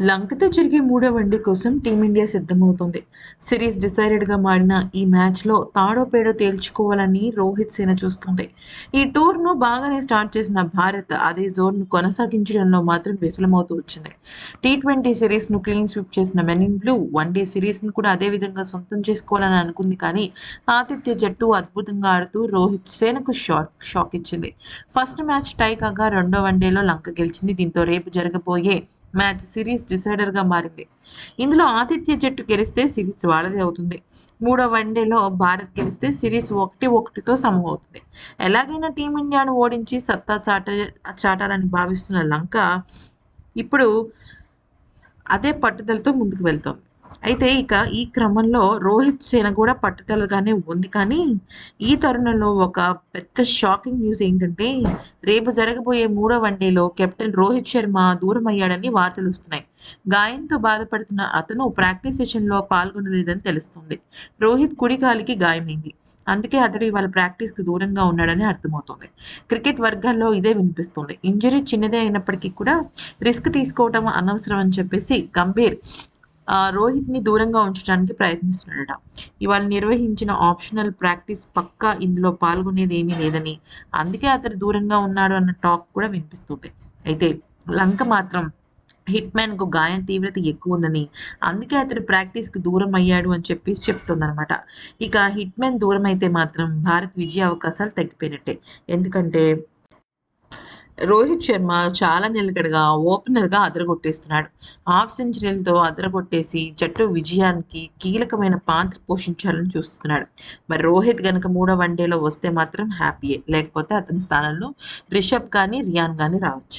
లంకతో జరిగే మూడో వన్డే కోసం టీమిండియా సిద్ధమవుతుంది. సిరీస్ డిసైడెడ్గా మారిన ఈ మ్యాచ్లో తాడో పేడో తేల్చుకోవాలని రోహిత్ సేన చూస్తుంది. ఈ టూర్ను బాగానే స్టార్ట్ చేసిన భారత్ అదే జోన్ను కొనసాగించడంలో మాత్రం విఫలమవుతూ వచ్చింది. టీ ట్వంటీ సిరీస్ను క్లీన్ స్విప్ చేసిన మెన్ బ్లూ వన్డే సిరీస్ను కూడా అదే విధంగా సొంతం చేసుకోవాలని అనుకుంది కానీ ఆతిథ్య జట్టు అద్భుతంగా ఆడుతూ రోహిత్ సేనకు షాక్ షాక్ ఇచ్చింది. ఫస్ట్ మ్యాచ్ టై కాగా రెండో వన్డేలో లంక గెలిచింది. దీంతో రేపు జరగబోయే మ్యాచ్ సిరీస్ డిసైడర్గా మారింది. ఇందులో ఆతిథ్య జట్టు గెలిస్తే సిరీస్ వాళ్ళదే అవుతుంది. మూడో వన్డేలో భారత్ గెలిస్తే సిరీస్ ఒకటి ఒకటితో సమం అవుతుంది. ఎలాగైనా టీమిండియాను ఓడించి సత్తా చాట చాటాలని భావిస్తున్న లంక ఇప్పుడు అదే పట్టుదలతో ముందుకు వెళ్తోంది. అయితే ఇక ఈ క్రమంలో రోహిత్ సేన కూడా పట్టుదలగానే ఉంది. కానీ ఈ తరుణంలో ఒక పెద్ద షాకింగ్ న్యూస్ ఏంటంటే రేపు జరగబోయే మూడో వన్డేలో కెప్టెన్ రోహిత్ శర్మ దూరం అయ్యాడని వార్తలు వస్తున్నాయి. గాయంతో బాధపడుతున్న అతను ప్రాక్టీస్ సెషన్లో పాల్గొనలేదని తెలుస్తుంది. రోహిత్ కుడికాలికి గాయమైంది. అందుకే అతడు ఇవాళ ప్రాక్టీస్కి దూరంగా ఉన్నాడని అర్థమవుతుంది. క్రికెట్ వర్గాల్లో ఇదే వినిపిస్తుంది. ఇంజరీ చిన్నదే అయినప్పటికీ కూడా రిస్క్ తీసుకోవటం అనవసరం అని చెప్పేసి గంభీర్ రోహిత్ని దూరంగా ఉంచడానికి ప్రయత్నిస్తున్నాడట. ఇవాళ నిర్వహించిన ఆప్షనల్ ప్రాక్టీస్ పక్కా ఇందులో పాల్గొనేది ఏమీ లేదని. అందుకే అతడు దూరంగా ఉన్నాడు అన్న టాక్ కూడా వినిపిస్తుంది. అయితే లంక మాత్రం హిట్ మ్యాన్కు గాయం తీవ్రత ఎక్కువ ఉందని అందుకే అతడు ప్రాక్టీస్కి దూరం అయ్యాడు అని చెప్పేసి చెప్తుందన్నమాట. ఇక హిట్ మ్యాన్ దూరం అయితే మాత్రం భారత్ విజయ అవకాశాలు తగ్గిపోయినట్టే. ఎందుకంటే రోహిత్ శర్మ చాలా నిలకడగా ఓపెనర్గా అదరగొట్టేస్తున్నాడు. హాఫ్ సెంచరీలతో అదరగొట్టేసి జట్టు విజయానికి కీలకమైన పాత్ర పోషించాలని చూస్తున్నాడు. మరి రోహిత్ గనక మూడో వన్డేలో వస్తే మాత్రం హ్యాపీయే. లేకపోతే అతని స్థానంలో రిషబ్ కానీ రియాన్ కానీ రావచ్చు.